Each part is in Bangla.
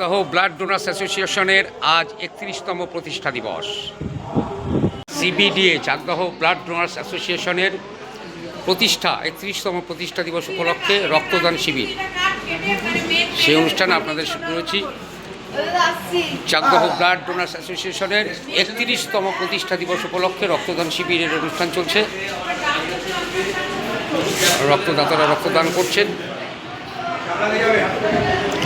চাকদাহ ব্লাড ডোনার্স অ্যাসোসিয়েশনের আজ একত্রিশতম প্রতিষ্ঠা দিবস। সিবিডিএ চাকদাহ ব্লাড ডোনার্স অ্যাসোসিয়েশনের প্রতিষ্ঠা, একত্রিশতম প্রতিষ্ঠা দিবস উপলক্ষে রক্তদান শিবির। সেই অনুষ্ঠানে আপনাদের শুনেছি চাকদাহ ব্লাড ডোনার্স অ্যাসোসিয়েশনের একত্রিশতম প্রতিষ্ঠা দিবস উপলক্ষে রক্তদান শিবিরের অনুষ্ঠান চলছে। রক্তদাতারা রক্তদান করছেন।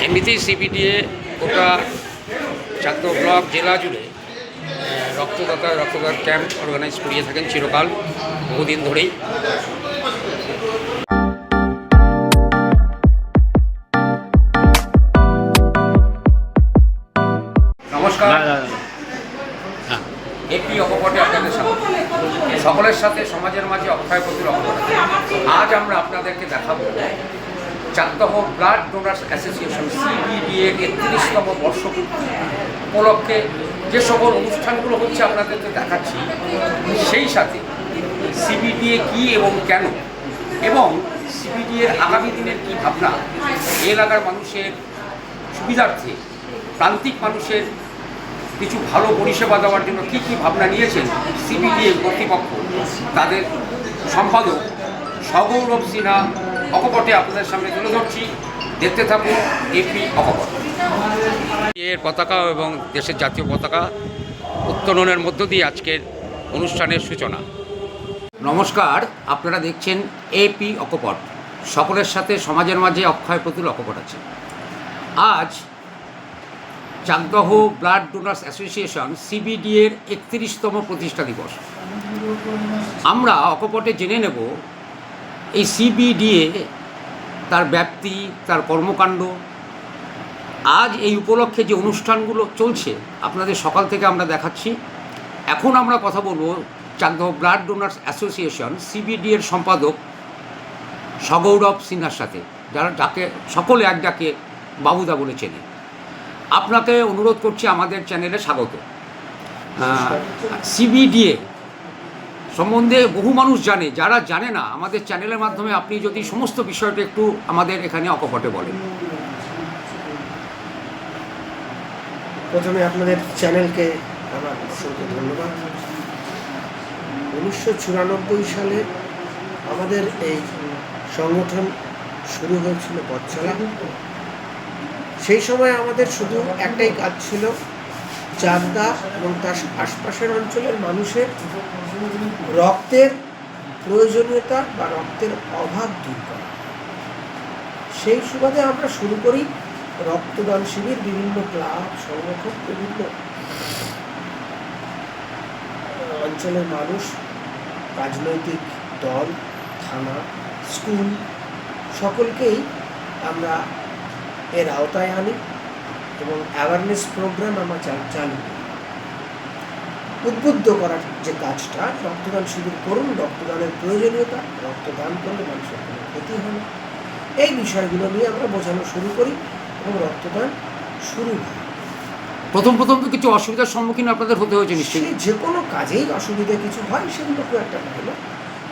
এমনিতেই সিবিডিএ গোটা চাকদহ ব্লক জেলা জুড়ে রক্তদাতা রক্তদান ক্যাম্প অর্গানাইজ করিয়ে থাকেন চিরকাল বহুদিন ধরেই। নমস্কার। হ্যাঁ, অকপটে আপনাদের সাথে সকলের সাথে সমাজের মাঝে অক্ষয় প্রতির অকপট আজ আমরা আপনাদেরকে দেখাবো Chakdah blood donors association, CBDA একত্রিশতম বর্ষপূর্তি উপলক্ষে যে সকল অনুষ্ঠানগুলো হচ্ছে আপনাদেরকে দেখাচ্ছি, সেই সাথে সিবিডিএ কি এবং কেন? এবং সিবিডিএর আগামী দিনের কি ভাবনা? এলাকার মানুষের সুবিধার্থে প্রান্তিক মানুষের কিছু ভালো পরিষেবা দেওয়ার জন্য কী কী ভাবনা নিয়েছেন সিবিডিএ কর্তৃপক্ষ? তাদের সম্পাদক সগৌরব সিনহা অকপটে আপনাদের সামনে তুলে ধরছি। দেখতে থাকুন এপি অকপট এর পতাকা এবং দেশের জাতীয় পতাকা উত্তোলনের মধ্য দিয়ে আজকের অনুষ্ঠানের সূচনা। নমস্কার আপনারা দেখছেন এপি অকপট সকলের সাথে সমাজের মাঝে অক্ষয় প্রতুল অকপট আছে। আজ Chakdah blood donors association CBD এর একত্রিশতম প্রতিষ্ঠা দিবস। আমরা অকপটে জেনে নেব এই সিবিডিএ তার ব্যাপ্তি তার কর্মকাণ্ড আজ এই উপলক্ষে যে অনুষ্ঠানগুলো চলছে আপনাদের সকাল থেকে আমরা দেখাচ্ছি। এখন আমরা কথা বলব Chakdah blood donors association CBD এর সম্পাদক সগৌরব সিনহার সাথে যারা যাকে সকলে এক ডাকে বাবুদা বলে চেনে। আপনাকে অনুরোধ করছি আমাদের চ্যানেলে স্বাগত। সিবিডিএ সম্বন্ধে বহু মানুষ জানে, যারা জানে না, আমাদের চ্যানেলের মাধ্যমে আপনি যদি সমস্ত বিষয়টা একটু আমাদের এখানে অকপটে বলেন। প্রথমে আপনাদের চ্যানেলকে আমার অসংখ্য ধন্যবাদ। উনিশশো চুরানব্বই সালে আমাদের এই সংগঠন শুরু হয়েছিল পথচলা সেই সময় আমাদের শুধু একটাই কাজ ছিল চাকদা এবং তার আশপাশের অঞ্চলের মানুষের রক্তের প্রয়োজনীয়তা বা রক্তের অভাব দূর করা। সেই সুবাদে আমরা শুরু করি রক্তদান শিবির, বিভিন্ন ক্লাব, সংগঠন, বিভিন্ন অঞ্চলের মানুষ, রাজনৈতিক দল, থানা, স্কুল, সকলকেই আমরা এর আওতায় আনি। এবং অ্যাওয়ারনেস প্রোগ্রাম আমরা চালু করি। উদ্বুদ্ধ করার যে কাজটা রক্তদান শিবির করুন রক্তদানের প্রয়োজনীয়তা রক্তদান করলে মানুষের কোনো ক্ষতি হয় না। এই বিষয়গুলো নিয়ে আমরা বোঝানো শুরু করি এবং রক্তদান শুরু হয়। প্রথম প্রথম তো কিছু অসুবিধার সম্মুখীন আপনাদের হতে হয়েছে নিশ্চয়ই। যে কোনো কাজেই অসুবিধা কিছু হয় সেগুলো খুব একটা ভালো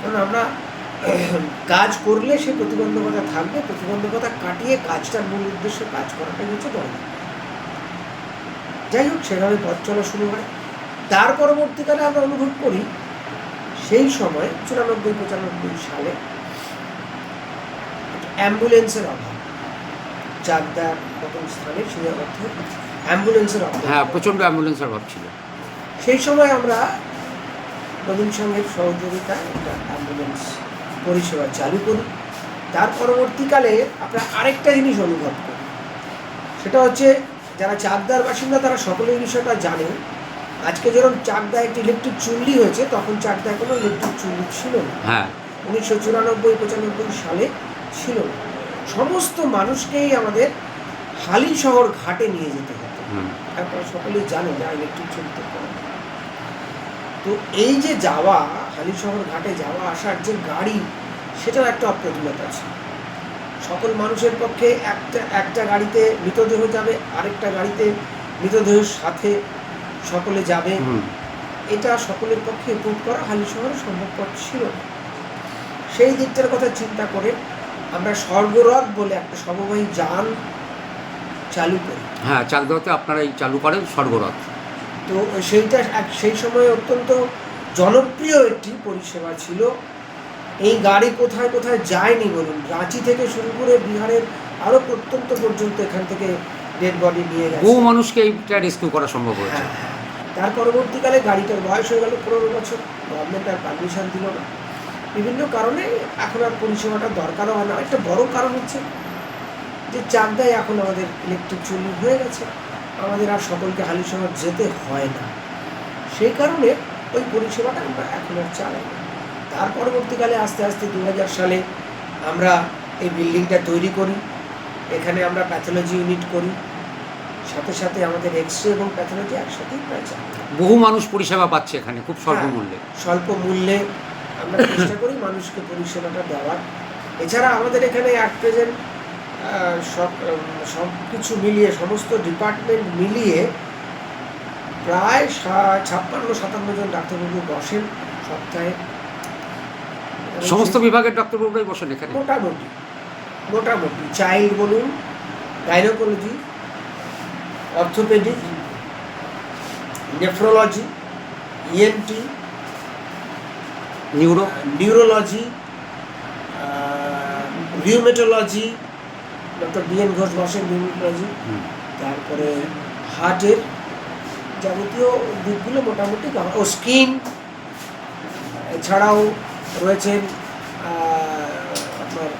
কারণ আমরা কাজ করলে সে প্রতিবন্ধকতা থাকবে প্রতিবন্ধকতা কাটিয়ে কাজটার মূল উদ্দেশ্যে কাজ করাটাই হচ্ছে দরকার যাই হোক সেভাবে পথ চলা শুরু হয়। তার পরবর্তীকালে আমরা অনুভব করি সেই সময় চুরানব্বই পঁচানব্বই সালে অ্যাম্বুলেন্সের অভাব। চাকদার প্রথম স্থানে সেই অর্থে অ্যাম্বুলেন্সের অভাব। হ্যাঁ প্রচণ্ড অ্যাম্বুলেন্সের অভাব ছিল। সেই সময় আমরা নবীন সংঘের সহযোগিতায় একটা অ্যাম্বুলেন্স পরিষেবা চালু করি। তার পরবর্তীকালে আমরা আরেকটা জিনিস অনুভব করি। সেটা হচ্ছে যারা চাকদার বাসিন্দা তারা সকলে বিষয়টা জানে। আজকে যেরকম চাকদা একটি ইলেকট্রিক চুল্লি হয়েছে তখন চাকদায় কোনো ইলেকট্রিক চুল্লি ছিল না। হ্যাঁ। উনিশশো চুরানব্বই পঁচানব্বই সালে ছিল না। সমস্ত মানুষকেই আমাদের হালি শহর ঘাটে নিয়ে যেতে হতো। আপনারা সকলেই জানেন যা ইলেকট্রিক চলতে পারে তো এই যে যাওয়া হালি শহর ঘাটে যাওয়া আসার যে গাড়ি সেটাও একটা অপ্রতুলতা ছিল। সকল মানুষের পক্ষে একটা একটা গাড়িতে মৃতদেহ যাবে আরেকটা গাড়িতে মৃতদেহের সাথে সকলে যাবে। এটা সকলের পক্ষে এপ্রুভ করা হালিশহরে সম্ভবপর ছিল সেই দিকটার কথা চিন্তা করে আমরা স্বর্গরথ বলে একটা সমবায়ী যান চালু করি। হ্যাঁ চাকদাতে আপনারা এই চালু করেন স্বর্গরথ। তো সেইটা সেই সময় অত্যন্ত জনপ্রিয় একটি পরিষেবা ছিল এই গাড়ি কোথায় কোথায় যায়নি বলুন? রাঁচি থেকে শুরু করে বিহারের আরও প্রত্যন্ত পর্যন্ত এখান থেকে ডেড বডি নিয়ে গেছে। বহু মানুষকে এইটা রেস্কিউ করা সম্ভব হয়েছে। হ্যাঁ, হ্যাঁ। তার পরবর্তীকালে গাড়িটার বয়স হয়ে গেল পনেরো বছর। গভর্নমেন্ট আর পারমিশন দিল না। বিভিন্ন কারণে এখন আর পরিষেবাটা দরকারও হয় না। একটা বড় কারণ হচ্ছে যে চাকদায় এখন আমাদের ইলেকট্রিক চুল্লি হয়ে গেছে। আমাদের আর সকলকে হালি শহর যেতে হয় না। সেই কারণে ওই পরিষেবাটা আমরা এখন আর চালাই না। তার পরবর্তীকালে আস্তে আস্তে দু হাজার সালে আমরা এই বিল্ডিংটা তৈরি করি। এখানে আমরা প্যাথোলজি ইউনিট করি। সাথে সাথে আমাদের এক্স রে এবং প্যাথোলজি একসাথেই প্রায় বহু মানুষ পরিষেবা পাচ্ছে এখানে খুব স্বল্প হ্যাঁ। মূল্যে। স্বল্প মূল্যে আমরা চেষ্টা করি মানুষকে পরিষেবাটা দেওয়ার। এছাড়া আমাদের এখানে অ্যাট প্রেজেন্ট সব সব কিছু মিলিয়ে সমস্ত ডিপার্টমেন্ট মিলিয়ে প্রায় ছাপ্পান্ন সাতান্ন জন ডাক্তারবাবু বসেন সপ্তাহে। সমস্ত বিভাগের ডক্টরবাবুরাই বসেন এখানে। মোটামুটি মোটামুটি। চাইল্ড বলুন gynaecology orthopaedic nephrology ENT neuro neurology rheumatology doctor DN Ghosh বসেন নিউরোলজি তারপরে হার্টের যাবতীয় দিকগুলো মোটামুটি ও স্কিন এছাড়াও রয়েছেন আপনার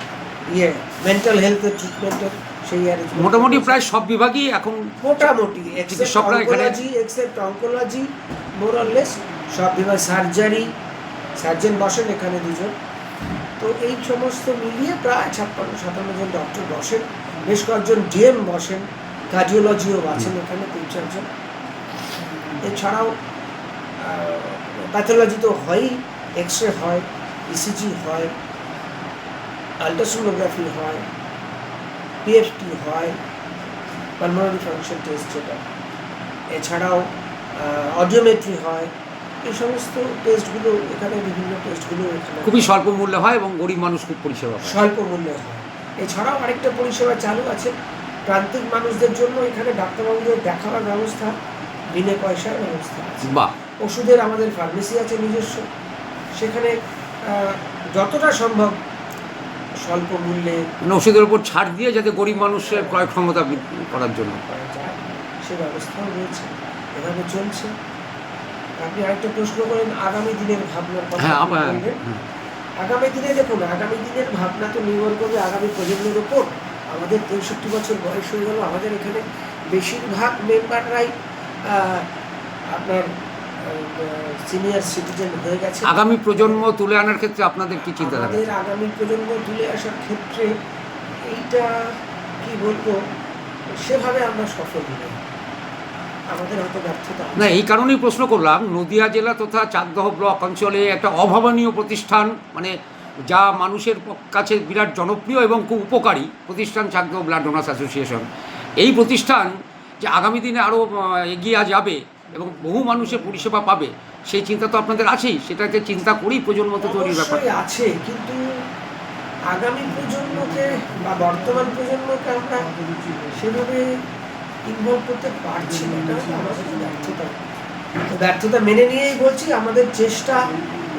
ইয়ে মেন্টাল হেলথের ট্রিটমেন্টের সেই আর মোটামুটি প্রায় সব বিভাগই এখন মোটামুটি চিকিৎসকরা এখানে- এক্সেপ্ট অঙ্কোলজি মোরাললেস সব বিভাগ সার্জারি সার্জন বসেন এখানে দুজন। তো এই সমস্ত মিলিয়ে প্রায় ছাপ্পান্ন সাতান্ন জন ডক্টর বসেন বেশ কয়েকজন ডিএম বসেন কার্ডিওলজিও আছেন এখানে তিন চারজন। এছাড়াও প্যাথোলজি তো হয়ই এক্স রে হয়। ইসিজি হয় আলট্রাসোনোগ্রাফি হয় পিএফটি হয় পালমোনারি ফাংশন টেস্ট যেটা। এছাড়াও অডিওমেট্রি হয় এই সমস্ত টেস্টগুলো এখানে বিভিন্ন টেস্টগুলো খুবই স্বল্প মূল্যে হয় এবং গরিব মানুষ খুব পরিষেবা স্বল্প মূল্যে হয়। এছাড়াও আরেকটা পরিষেবা চালু আছে প্রান্তিক মানুষদের জন্য এখানে ডাক্তারবাবুদের দেখাবার ব্যবস্থা বিনা পয়সার ব্যবস্থা আছে। বাহ। ওষুধের আমাদের ফার্মেসি আছে নিজস্ব। সেখানে যতটা সম্ভব স্বল্প মূল্যে মানে ওষুধের উপর ছাড় দিয়ে যাতে গরিব মানুষের ক্রয় ক্ষমতা করার জন্য। করা যায় সে ব্যবস্থাও রয়েছে এভাবে চলছে। আপনি আরেকটা প্রশ্ন করেন আগামী দিনের ভাবনার কথা হ্যাঁ বললেন। আগামী দিনে দেখুন আগামী দিনের ভাবনা তো নির্ভর করবে আগামী প্রজন্মের ওপর আমাদের তেষট্টি বছর বয়স হয়ে গেল আমাদের এখানে বেশিরভাগ মেম্বাররাই আপনার সিনিয়র সিটিজেন হয়ে গেছে। আগামী প্রজন্ম তুলে আনার ক্ষেত্রে আপনাদের কি চিন্তা আমাদের আগামী প্রজন্ম তুলে আসার ক্ষেত্রে এইটা কি বলব সেভাবে আমরা সফল হই আমাদের হয়তো ব্যর্থতা না এই কারণেই প্রশ্ন করলাম নদিয়া জেলা তথা চাকদহ ব্লক অঞ্চলে একটা অভাবনীয় প্রতিষ্ঠান মানে যা মানুষের কাছে বিরাট জনপ্রিয় এবং খুব উপকারী প্রতিষ্ঠান চাকদহ ব্লাড ডোনার্স অ্যাসোসিয়েশন। এই প্রতিষ্ঠান যে আগামী দিনে আরও এগিয়ে যাবে এবং বহু মানুষের পরিষেবা পাবে সেই চিন্তা তো আপনাদের আছেই সেটাকে চিন্তা করেই প্রজন্ম তো তৈরির ব্যাপার। আছে কিন্তু আগামী প্রজন্মকে বা বর্তমান প্রজন্মকে আমরা সেভাবে ইনভলভ করতে পারছি না এটা আমাদের ব্যর্থতা। তো ব্যর্থতা মেনে নিয়েই বলছি আমাদের চেষ্টা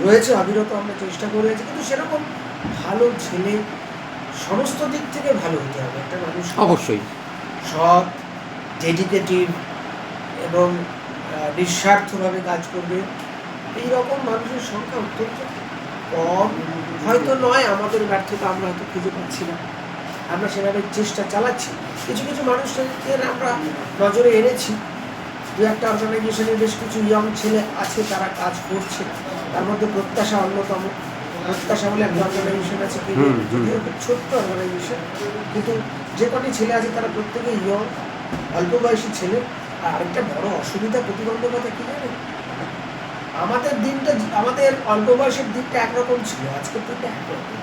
রয়েছে অবিরত আমরা চেষ্টা করে আছি কিন্তু সেরকম ভালো ছেলে সমস্ত দিক থেকে ভালো হতে হবে একটা মানুষ অবশ্যই। সৎ ডেডিকেটিভ এবং নিঃস্বার্থভাবে কাজ করবে। এই রকম মানুষের সংখ্যা অত্যন্ত কম। হয়তো নয় আমাদের ব্যর্থতা আমরা হয়তো খুঁজে পাচ্ছি না। আমরা সেভাবে চেষ্টা চালাচ্ছি। কিছু কিছু মানুষকে আমরা নজরে এনেছি। দু একটা অর্গানাইজেশনের বেশ কিছু ইয়ং ছেলে আছে তারা কাজ করছে। তার মধ্যে প্রত্যাশা অন্যতম। প্রত্যাশা বলে একটা অর্গানাইজেশন আছে। যদিও ছোট্ট অর্গানাইজেশন কিন্তু যে কটি ছেলে আছে তারা প্রত্যেকে ইয়ং অল্প বয়সী ছেলে। আরেকটা বড় অসুবিধা প্রতিবন্ধকতা কি জানেন? আমাদের দিনটা আমাদের অল্প বয়সের দিনটা একরকম ছিল, আজকের দিনটা একরকম।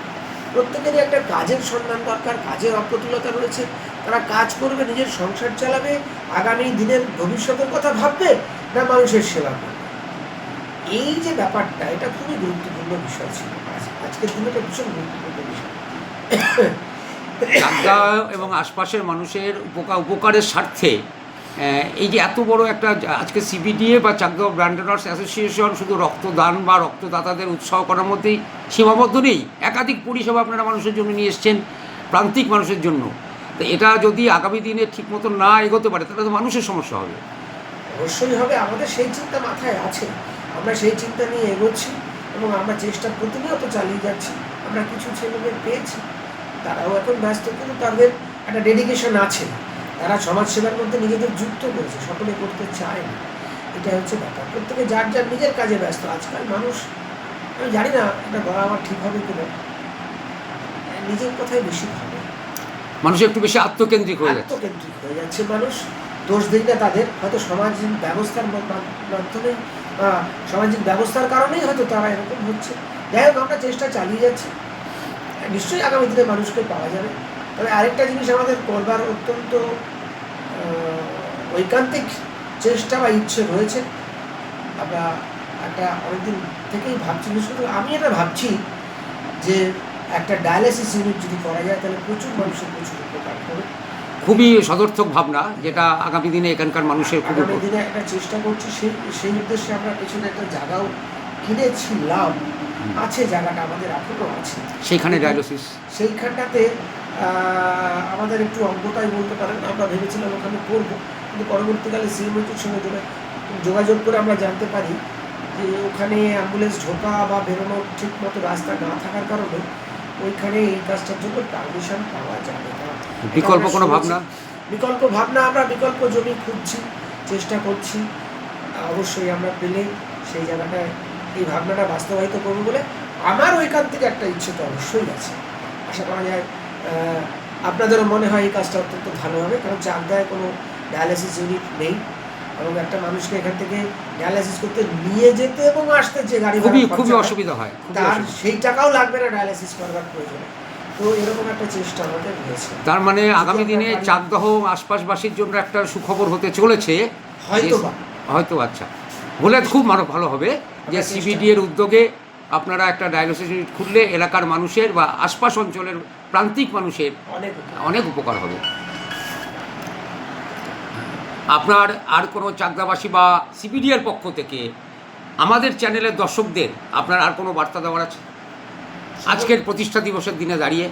প্রত্যেকেরই একটা কাজের সন্ধান দরকার, কাজের অপ্রতুলতা রয়েছে। তারা কাজ করবে, নিজের সংসার চালাবে, আগামী দিনের ভবিষ্যতের কথা ভাববে, না মানুষের সেবা করবে? এই যে ব্যাপারটা, এটা খুবই গুরুত্বপূর্ণ বিষয় ছিল। আজ- আজকের দিনে এটা ভীষণ গুরুত্বপূর্ণ বিষয়। এবং আশপাশের মানুষের উপকার, উপকারের স্বার্থে এই যে এত বড় একটা, আজকে সিবিডিএ বা চাকদা ব্র্যান্ডার্স অ্যাসোসিয়েশন শুধু রক্তদান বা রক্তদাতাদের উৎসাহ করার মধ্যেই সীমাবদ্ধ নেই। একাধিক পরিষেবা আপনারা মানুষের জন্য নিয়ে এসছেন, প্রান্তিক মানুষের জন্য। তো এটা যদি আগামী দিনে ঠিক মতো না এগোতে পারে, তাহলে তো মানুষের সমস্যা হবে। অবশ্যই হবে, আমাদের সেই চিন্তা মাথায় আছে। আমরা সেই চিন্তা নিয়ে এগোচ্ছি এবং আমরা চেষ্টা প্রতিনিয়ত চালিয়ে যাচ্ছি। আমরা কিছু ছেলেমেয়ে পেয়েছি, তারাও এখন ব্যস্ত, কিন্তু তাদের একটা ডেডিকেশন আছে। তারা সমাজসেবার মধ্যে নিজেদের যুক্ত করেছে সকলে করতে চায় না। এটা হচ্ছে ব্যাপার। প্রত্যেকে যার যার নিজের কাজে ব্যস্ত। আজকাল মানুষ আমি জানি না এটা বলা আমার ঠিক হবে কিনা। নিজের কথাই বেশি ভাবে। মানুষ একটু বেশি আত্মকেন্দ্রিক হয়ে যাচ্ছে। আত্মকেন্দ্রিক হয়ে যাচ্ছে। মানুষ দোষ দিই না তাদের। হয়তো সামাজিক ব্যবস্থার মাধ্যমে বা সামাজিক ব্যবস্থার কারণেই হয়তো তারা এরকম হচ্ছে। যাই হোক আমরা চেষ্টা চালিয়ে যাচ্ছি। নিশ্চয়ই আগামী দিনে মানুষকে পাওয়া যাবে। তবে আরেকটা জিনিস আমাদের করবার অত্যন্ত ঐকান্তিক চেষ্টা বা ইচ্ছে রয়েছে। আমরা একটা অনেকদিন থেকেই ভাবছি করে আমি এটা ভাবছি যে একটা ডায়ালিসিস ইউনিট যদি করা যায় তাহলে প্রচুর মানুষের প্রচুর উপকার হবে। খুবই সদর্থক ভাবনা যেটা আগামী দিনে এখানকার মানুষের খুব আগামী দিনে একটা চেষ্টা করছি সেই সেই উদ্দেশ্যে আমরা পেছনে একটা জায়গাও কিনেছিলাম। আছে জায়গাটা আমাদের এখনও আছে। সেইখানে ডায়ালিসিস সেইখানটাতে আমাদের একটু অজ্ঞতাই বলতে পারেন আমরা ভেবেছিলাম ওখানে করব কিন্তু পরবর্তীকালে সিএমএটির সঙ্গে যোগা- যোগাযোগ করে আমরা জানতে পারি যে ওখানে অ্যাম্বুলেন্স ঢোকা বা বেরোনোর ঠিক মতো রাস্তা না থাকার কারণে ওইখানে এই কাজটার জন্য পারমিশন পাওয়া যাবে না। বিকল্প কোনো ভাবনা? বিকল্প ভাবনা আমরা বিকল্প জমি খুঁজছি চেষ্টা করছি অবশ্যই আমরা পেলে সেই জায়গাটায় এই ভাবনাটা বাস্তবায়িত করব বলে আমার ওইখান থেকে একটা ইচ্ছে তো অবশ্যই আছে। আশা করা যায় আপনাদেরও মনে হয় এই কাজটা অত্যন্ত ভালো হবে কারণ চাকদায় কোনো ডায়ালিসিস ইউনিট নেই। এবং একটা মানুষকে এখান থেকে ডায়ালিসিস করতে নিয়ে যেতে এবং আসতে যে গাড়ি খুবই খুবই অসুবিধা হয় তার সেই টাকাও লাগবে না ডায়ালিসিস করবার প্রয়োজনে। তো এরকম একটা চেষ্টা আমাদের রয়েছে। তার মানে আগামী দিনে চাকদহ আশপাশবাসীর জন্য একটা সুখবর হতে চলেছে। হয়তো বা। হয়তো আচ্ছা। হলে খুব ভালো হবে যে সিবিডি এর উদ্যোগে আপনারা একটা ডায়ালিসিস ইউনিট খুললে এলাকার মানুষের বা আশপাশ অঞ্চলের প্রান্তিক মানুষের অনেক অনেক উপকার হবে। আপনার আর কোনো চাকদাবাসী বা সিবিডিএর পক্ষ থেকে আমাদের চ্যানেলের দর্শকদের আপনার আর কোনো বার্তা দেওয়ার আছে? আজকের প্রতিষ্ঠা দিবসের দিনে দাঁড়িয়ে।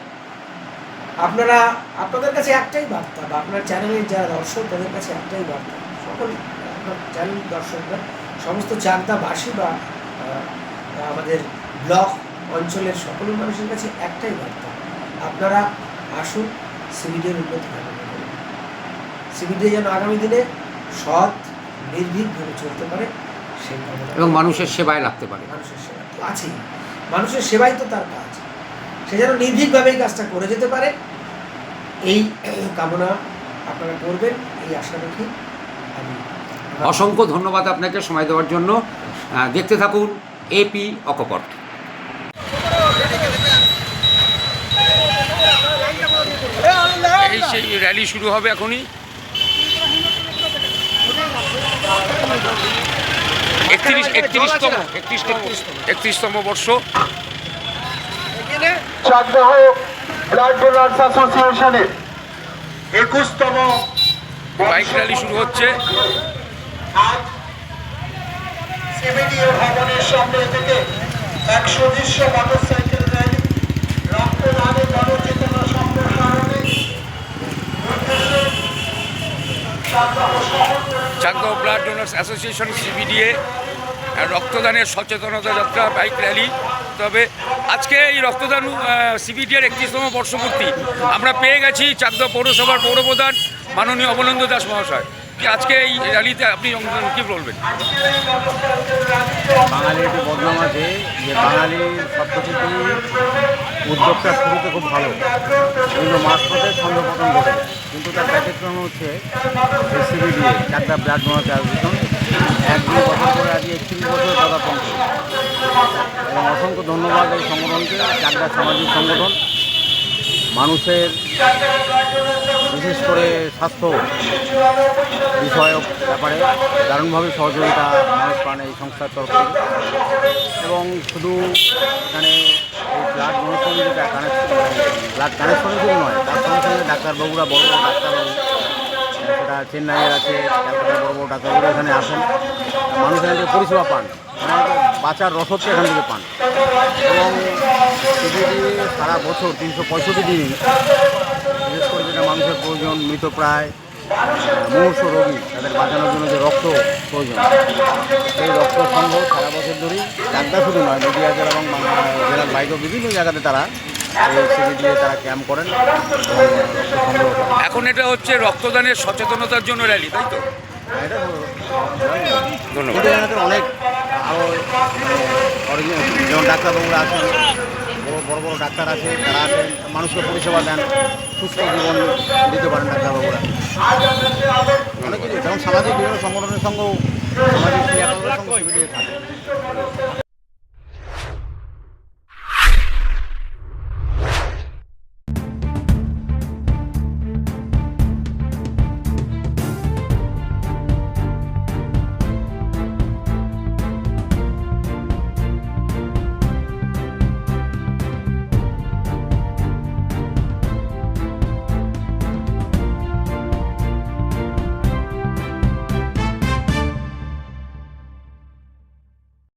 আপনারা আপনাদের কাছে একটাই বার্তা বা আপনার চ্যানেলের যারা দর্শক তাদের কাছে একটাই বার্তা। সকল আপনার চ্যানেল দর্শকরা সমস্ত চাকদাবাসী বা আমাদের ব্লক অঞ্চলের সকল মানুষের কাছে একটাই বার্তা। আপনারা আসুন সিবিডির উন্নতি কামনা করুন। যেন আগামী দিনে সৎ নির্ভীকভাবে চলতে পারে সেই এবং মানুষের সেবায় লাগতে পারে। মানুষের সেবা তো আছেই। মানুষের সেবাই তো তার কাজ। সে যেন নির্ভীকভাবে এই কাজটা করে যেতে পারে এই কামনা আপনারা করবেন এই আশা রেখে আমি অসংখ্য ধন্যবাদ আপনাকে সময় দেওয়ার জন্য। দেখতে থাকুন এপি অকপট এই সেই র্যালি শুরু হবে এখনই। একত্রিশ একত্রিশতম একত্রিশতম একত্রিশতম বর্ষ। চাকদাহ ব্লাড ডোনার্স অ্যাসোসিয়েশনের একুশতম বাইক র্যালি শুরু হচ্ছে। আজ সিবিডিও ভবনের সামনে থেকে একশো দৃশ্য মোটরসাইকেল র্যালি রক্তদানে জনচেতনা সম্প্রসারণে উদ্দেশ্যে Chakdaha blood donors association CBDA রক্তদানের সচেতনতা যাত্রা বাইক র্যালি তবে আজকে এই রক্তদান সিবিডিএর একত্রিশতম বর্ষপূর্তি। আমরা পেয়ে গেছি চাকদাহ পৌরসভার পৌরপ্রধান মাননীয় অবনন্দ দাস মহাশয়। কি আজকে এই র্যালিতে আপনি কী বলবেন? বাঙালির একটি বদনাম আছে যে বাঙালির সব কিছুতেই উদ্যোগটা শুরুতে খুব ভালো। কিন্তু মাঝপথে ছন্দপতন ঘটে। কিন্তু তার কার্যক্রম হচ্ছে দিয়ে চারটা ব্লাড ডোনার অ্যাসোসিয়েশন এক দুই বছর পরে আজকে একত্রিশ বছর পদার্পণ। এবং অসংখ্য ধন্যবাদ এই সংগঠনকে, চারটা সামাজিক সংগঠন। মানুষের, বিশেষ করে স্বাস্থ্য বিষয়ক ব্যাপারে দারুণভাবে সহযোগিতা মানুষ পান এই সংস্থার তরফ থেকে। এবং শুধু এখানে এই ব্লাড ডোনেশন যেটা কানেকশন ব্লাড কানেকশন শুধু নয়, তার সঙ্গে সঙ্গে ডাক্তারবাবুরা, বড় বড় ডাক্তারবাবু, সেটা চেন্নাইয়ের আছে ক্যালকাটার বড় বড় ডাক্তারবাবুরা এখানে আসেন। মানুষ এখান পরিষেবা পান। বাঁচার রসদটা এখান থেকে পান। এবং সারা বছর তিনশো পঁয়ষট্টি দিন বিশেষ করে যেটা মানুষের প্রয়োজন, মৃতপ্রায় মুমূর্ষ রোগী, তাদের বাঁচানোর জন্য যে রক্ত প্রয়োজন, সেই রক্ত সংগ্রহ সারা বছর ধরেই ডাক্তার শুধু নয় নদীয়া জেলা এবং জেলার বাইরেও বিভিন্ন জায়গাতে তারা দিয়ে তারা ক্যাম্প করেন। এখন এটা হচ্ছে রক্তদানের সচেতনতার জন্য র্যালি, তাই তো? ধন্যবাদ। অনেক আরও যেমন ডাক্তারবাবুরা আছেন বড় বড় ডাক্তার আছে তারা আছেন মানুষকে পরিষেবা দেন সুস্থ জীবন দিতে পারেন ডাক্তারবাবুরা অনেক কিছু যেমন সামাজিক বিভিন্ন সংগঠনের সঙ্গেও সামাজিক ক্রিয়াকলাপের সঙ্গে থাকে